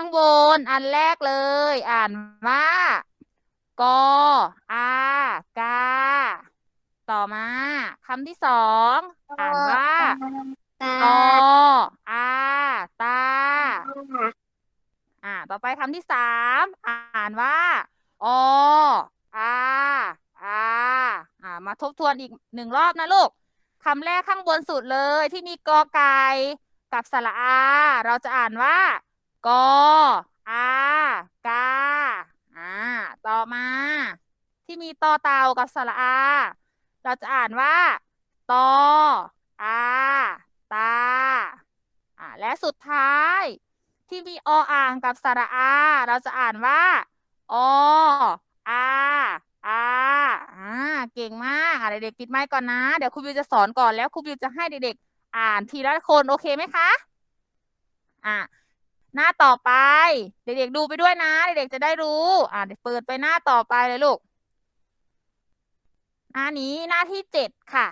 ข้างบนอันแรกเลย อ่านว่ากออากา ต่อมาคำที่สองอ่านว่าตาตออาตา อ่า ต่อไปคำที่สามอ่านว่าออาอาอ่า มาทบทวนอีกหนึ่งรอบนะลูกคำแรกข้างบนสุดเลยที่มีกอไก่กับสระอา เราจะอ่านว่า กออากาอ่าต่อมา ที่มีตอเต่ากับสระอา เราจะอ่านว่าตออาตาอ่าและสุดท้ายที่มีออ่างกับสระอา เราจะอ่านว่าออาอาอ่าเก่งมากอะเด็กๆปิดไมค์ก่อนนะ เดี๋ยวครูบิวจะสอนก่อนแล้วครูบิวจะให้เด็กๆอ่านทีละคนโอเคไหมคะ อะ หน้าต่อไป เด็กๆดูไปด้วยนะ เด็กๆจะได้รู้ อ่าเปิดไปหน้าต่อไปเลยลูก หน้านี้หน้าที่เจ็ดค่ะ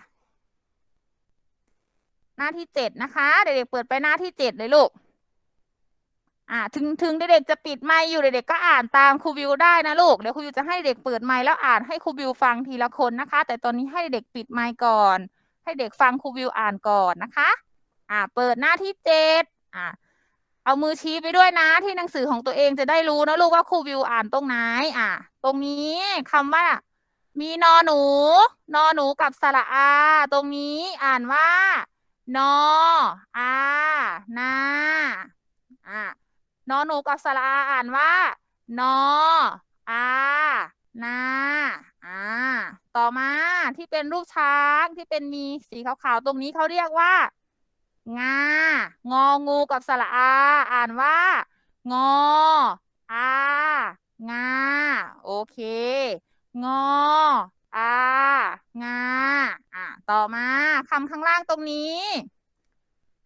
หน้าที่เจ็ดนะคะ เด็กๆเปิดไปหน้าที่เจ็ดเลยลูก อ่า ถึงถึงเด็กๆจะปิดไมค์อยู่เด็กๆก็อ่านตามครูบิวได้นะลูกเดี๋ยวครูบิวจะให้เด็กเปิดไมค์แล้วอ่านให้ครูบิวฟังทีละคนนะคะ แต่ตอนนี้ให้เด็กปิดไมค์ก่อน ให้เด็กฟังครูบิวอ่านก่อนนะคะ อ่า เปิดหน้าที่เจ็ดอ่า เอามือชี้ไปด้วยนะที่หนังสือของตัวเองจะได้รู้นะลูกว่าครูบิวอ่านตรงไหน อ่าตรงนี้คำว่า มีนอหนู นอหนูกับสระอา ตรงนี้อ่านว่า นออานาอ่านอหนูกับสระอาอ่านว่า นออานาอ่า ต่อมาที่เป็นรูปช้างที่เป็นมีสีขาวๆ ตรงนี้เขาเรียกว่า งา งองูกับสระอา อ่านว่า งอ อา งา โอเค งอ อา งา อะ ต่อมาคำข้างล่างตรงนี้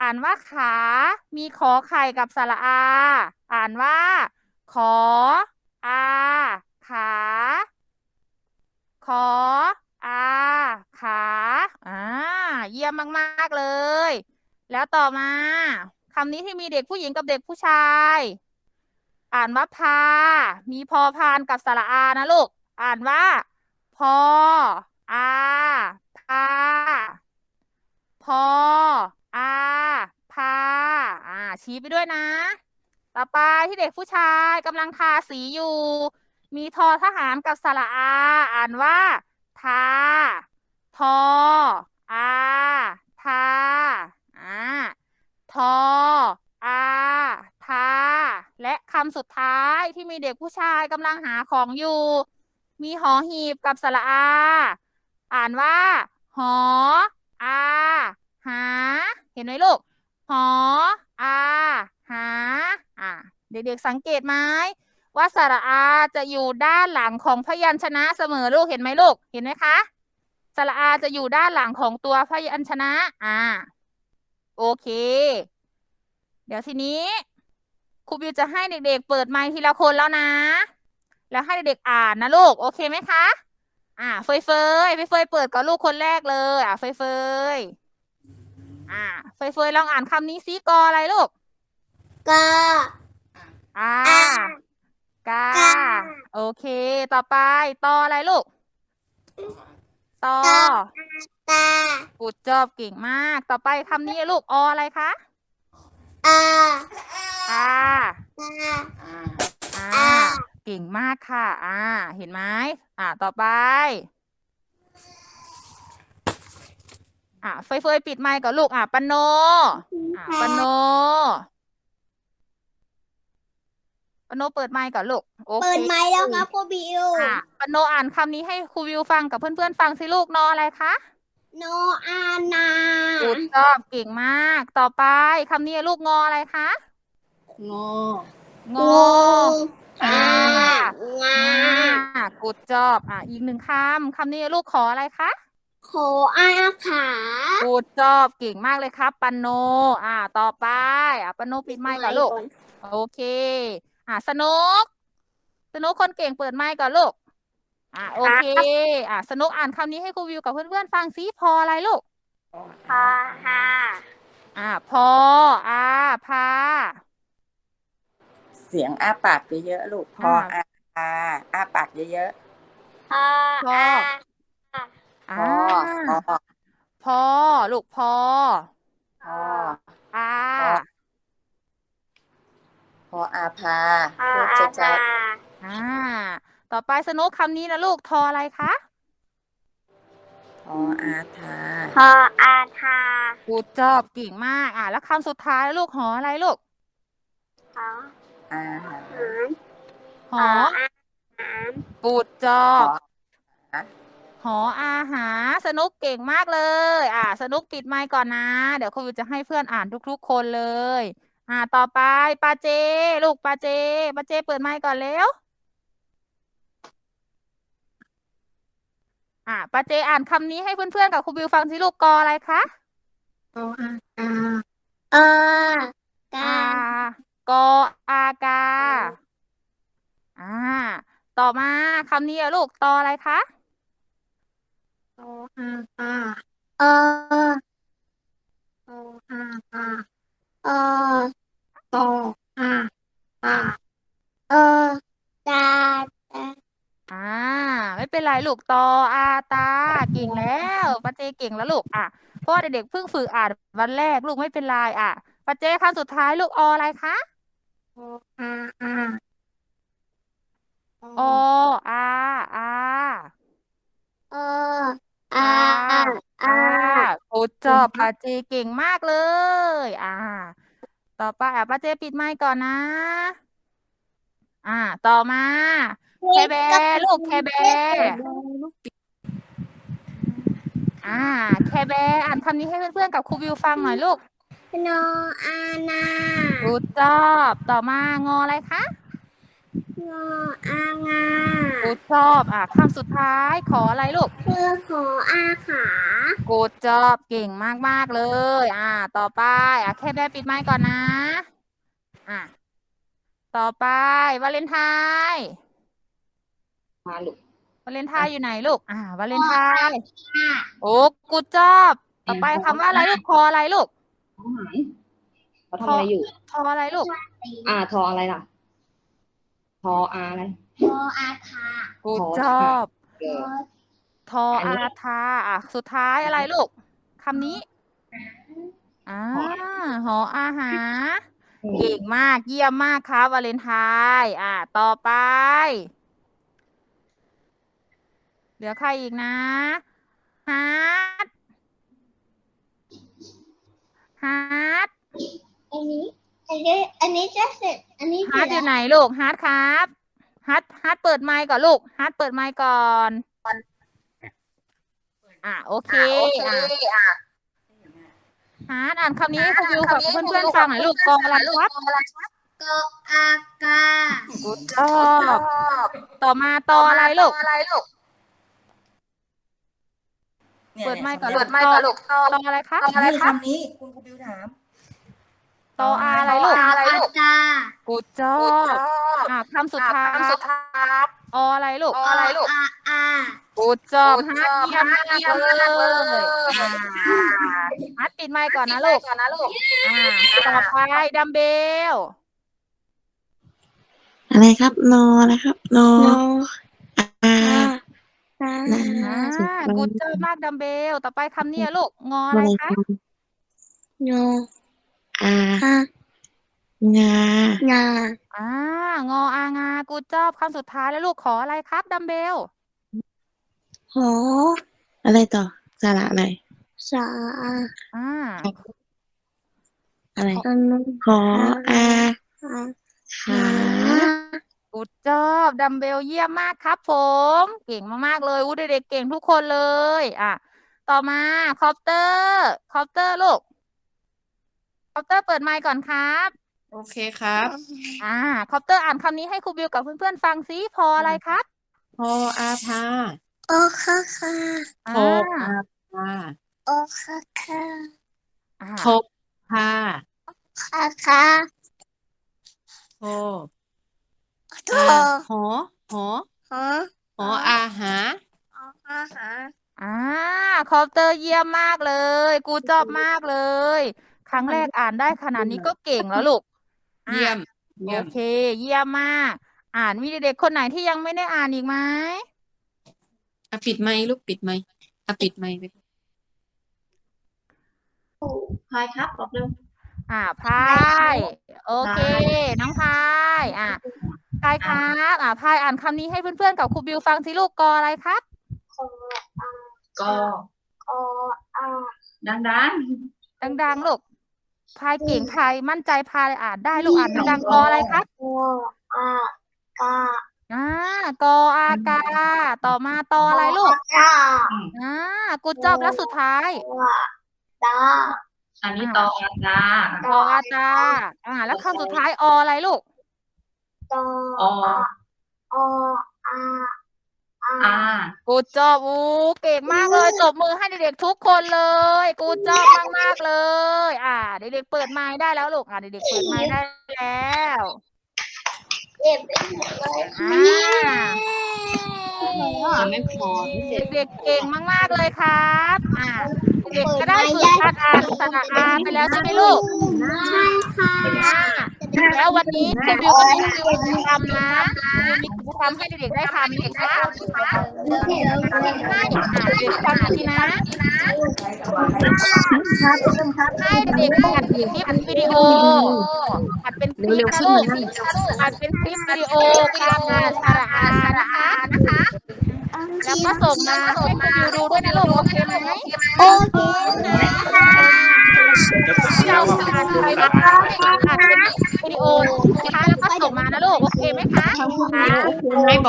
อ่านว่าขา มีขอไข่กับสระอา อ่านว่า ขอ อา ขา ขอ อา ขา อ่า เยี่ยมมาก ๆ เลย แล้วต่อมาคำนี้ที่มีเด็กผู้หญิงกับเด็กผู้ชาย อ่านว่าพา มีพอพานกับสระอานะลูก อ่านว่า พอ อาพา พอ อาพา อ่า ชี้ไปด้วยนะ ต่อไปที่เด็กผู้ชายกำลังทาสีอยู่ มีทอทหารกับสระอา อ่านว่า ทา ทอ อา ทา อ่า ท ออาทา และคำสุดท้ายที่มีเด็กผู้ชายกำลังหาของอยู่ มีหอหีบกับสระอา อ่านว่า หอ อา หา เห็นไหมลูก หอ อา หา อ่า เด็กๆสังเกตไหมว่าสระอาจะอยู่ด้านหลังของพยัญชนะเสมอลูกเห็นไหมลูก เห็นไหมคะ สระอาจะอยู่ด้านหลังของตัวพยัญชนะ อ่า โอเค เดี๋ยวทีนี้ครูบิวจะให้เด็กๆ เปิดไมค์ทีละคนแล้วนะ แล้วให้เด็กๆอ่านนะลูก โอเคไหมคะ อ่าเฟยเฟยเฟยเฟยเปิดกับลูกคนแรกเลย อ่าเฟยเฟยอ่าเฟยเฟยลองอ่านคำนี้ซิกออะไรลูก กาอ่าอ่ากากาโอเค ต่อไป ตออะไรลูก ตอ ตอตาปุดจอบเก่งมาก ต่อไปคำนี้ลูกออะไรคะอาอาตาอ่าอ่าเก่งมากค่ะ อ่า เห็นไหมอ่า ต่อไป อ่าเฟยเฟยปิดไมค์กับลูกอ่าปนโน อ่าปนโนปนโนเปิดไมค์กับลูกโอเคเปิดไมค์แล้วครับครูบิว อ่าปนโนอ่านคำนี้ให้ครูวิวฟังกับเพื่อนๆฟังสิลูกนออะไรคะ โนอานาถูกต้องเก่งมาก ต่อไปคำนี้ลูกงออะไรคะงองงออางากูดจอบอะอีกหนึ่งคำคำนี้ลูกขออะไรคะขออาขากูดจอบเก่งมากเลยครับปันโน อ่าต่อไปอะปันโนปิดไมค์ก่อนลูก โอเค อะสนุก สนุกคนเก่งเปิดไมค์ก่อนลูก อะโอเค อะสนุกอ่านคำนี้ให้ครูวิวกับเพื่อนๆฟังซิพออะไรลูกพาฮาอะพออาพาสเสียงอ้าปากเยอะๆลูก พออ่าอาอาอ้าปากเยอะพอพออาๆอ่พอาพอพอลูกพอพออาพออาพาพอพูดอาชัดพาอ่า ต่อไปสนุกคำนี้นะลูกทออะไรคะๆพออาทาพออาทากูจอบเก่งมากอ่าแล้วคำสุดท้ายลูกหออะไรลูกพออาหารหารหออาหารกูจอพบอหออาหาร สนุกเก่งมากเลย อ่า สนุกปิดไมค์ก่อนนะ เดี๋ยวครูจะให้เพื่อนอ่านทุกๆคนเลย อ่า ต่อไปปาเจ ลูกปาเจปาเจเปิดไมค์ก่อนเร็ว อ่าปาเจอ่านคำนี้ให้เพื่อนๆกับครูบิวฟังสิลูกกออะไรคะพออาอาเออกาอากออากา อ่า ต่อมาคำนี้อะลูกตออะไรคะพออาอาเออพออาอาเออพออาอาเออตาตา อ่า ไม่ เป็นไรลูกตออาตา เก่งแล้วปาเจเก่งแล้วลูกอะเพราะว่าเด็กๆเพิ่งฝึกอ่านวันแรกลูกไม่เป็นไรอะปาเจคำสุดท้ายลูกออะไรคะพออาอาออาอาเอออาอาอาโอ้จอบปาเจเก่งมากเลย อ่า ต่อไปอะปาเจปิดไมค์ก่อนนะ อ่า ต่อมา แคแบร์ลูกแคแบร์อ่า แคแบร์อ่านคำนี้ให้เพื่อนๆกับครูวิวฟังหน่อยลูกโนอานารู้จอบต่อมางออะไรคะโนอางารู้จอบอ่าคำสุดท้ายขออะไรลูกเพื่อขออาขากูดจอบเก่งมากๆเลย อ่า ต่อไป อะแคแบร์ปิดไมค์ก่อนนะ อะ ต่อไปวาเลนไทน์ มาลูกวาเลนไทน์อยู่ไหนลูก อ่าวาเลนไทน์ค่ะโอ้กูดจอบต่อไปคำว่าอะไรลูกคออะไรลูกเขาหายเขาทำอะไรอยู่ ทออะไรลูก อ่าทออะไรล่ะ ทออาอะไรโนอาคากูดทอจอบเออ ทออาทาอะสุดท้ายอะไรลูกคำนี้ อ่าหออาหาร เก่งมากเยี่ยมมากครับวาเลนไทน์อ่า ต่อไป เหลือใครอีกนะฮาร์ดฮาร์ดอันนี้อันนี้อันนี้จะเสร็จ อันนี้ฮาร์ดอยู่ไหนลูกฮาร์ดครับฮาร์ดฮาร์ดเปิดไมค์ก่อนลูกฮาร์ดเปิดไมค์ก่อน อ่าโอเคอะฮาร์ดอ่านคำนี้ให้ครูวิวกับเพื่อนๆฟังหน่อยลูกกออะไรครับโกอากากูชอบต่อมาตออะไรลูกเนี่ยเปิดไมค์ก่อนเนี่ยเปิดไมค์ก่อนลูกตออะไรครับนี่คำนี้คุณครูบิวถาม ตออะไรลูกอาจากูชอพูดบชอบอะคำสุดท้ายคำสุดท้ายออะไรลูกอะไรลูกอาอากูชอบพูดฮาชร์ดอบเยี่ยมมากเยี่ยมเลมากเลยยอ่าฮาร์ดปิดไมค์ก่อนนะลูกก่อนนะลูกอ่าต่อไปดัมเบลอะไรครับนอนะครับนอโนอา อานาอ่าสุดกูชอบมากดัมเบล ต่อไปคำนี้ลูก งออะอะไรไรคะครับโนอาอางางาอ่า งออางา กูชอบคำสุดท้ายแล้วลูกขออะไรครับดัมเบล หออะไรต่อสระอะไร สาอ่า อะไรอันนขออาอาขา กูชอบดัมเบลเยี่ยมมากครับผม เก่งมากๆเลยอู้เด็กๆเก่งทุกคนเลย อะ ต่อมาคอปเตอร์คอปเตอร์ลูกคอปเตอร์เปิดไมค์ก่อนครับ โอเคครับ อ่าคอปเตอร์อ่านคำนี้ให้ครูบิวกับเพื่อนๆฟังซิพออะไรครับ พออาพาโอคาคา อ่า โทอาพา โอคาคา อ่า โทพา คาคา โท โท อาหอหอ หอ หออาหา หออาหา อ่าคอปเตอร์เยี่ยมมากเลย กูชอบมากเลย ครั้งแรกอ่านได้ขนาดนี้ก็เก่งแล้วลูกอะเยี่ยมเยี่ยโอมเค เยี่ยมมาก อ่านมีเด็กๆคนไหนที่ยังไม่ได้อ่านอีกไหมอะปิดไมค์ลูกปิดไมค์อะปิดไมค์ไปพายครับบอกเร็วอ่าพายโอเค น้องพายอ่าพายครับอ่าพายอ่านคำนี้ให้เพื่อนๆกับครูบิวฟังสิลูกกออะไรครับกอ ออาดังดังๆลูกพายเก่งพายมั่นใจพายอ่านได้ลูกอ่านดังๆกออะไรครับออากาอ่ากออากา ต่อมาตออะไรลูกกาอ่ากูจอบแล้วสุดท้ายตาๆอันนี้ตออาตาตออาตาอ่า แล้วคำสุดท้ายออะไรลูกตออออา อากูจอบอู้เก่งมากเลยตบมือให้เด็กๆทุกคนเลย กูจอบมากๆเลย อ่า เด็กๆเปิดไมค์ได้แล้วลูก อ่าเด็กๆเปิดไมค์ได้แล้วเก็บไปหมดเลยอ่ายังไม่พอพิเศษเด็กๆเก่งมากๆเลยครับ อ่า เด็กๆก็ได้ฝึกการอ่านสระอาไปแล้วใช่ไหมลูก ใช่ค่ะอ่าแล้ววันนี้ครูบิวก็มีกิจกรรมนะครูบิวมี กิจกรรมให้เด็กๆได้ทำเด็กๆนะให้อ่าเด็กๆฟังดีนะครับครับให้เด็กๆอัดคลิปวิดีโออัดเป็นคลิปนะลูกอัดเป็นคลิปวิดีโอการอ่านสระอานะคะนะคะแล้วก็ส่งมาให้ครูบิวดูด้วยนะลูกโอเคไหมโอเคค่ะที่เราอ่านไปนะคะอัดเป็นวิดีโอนะคะแล้วก็ส่งมานะลูกโอเคไหมคะไม่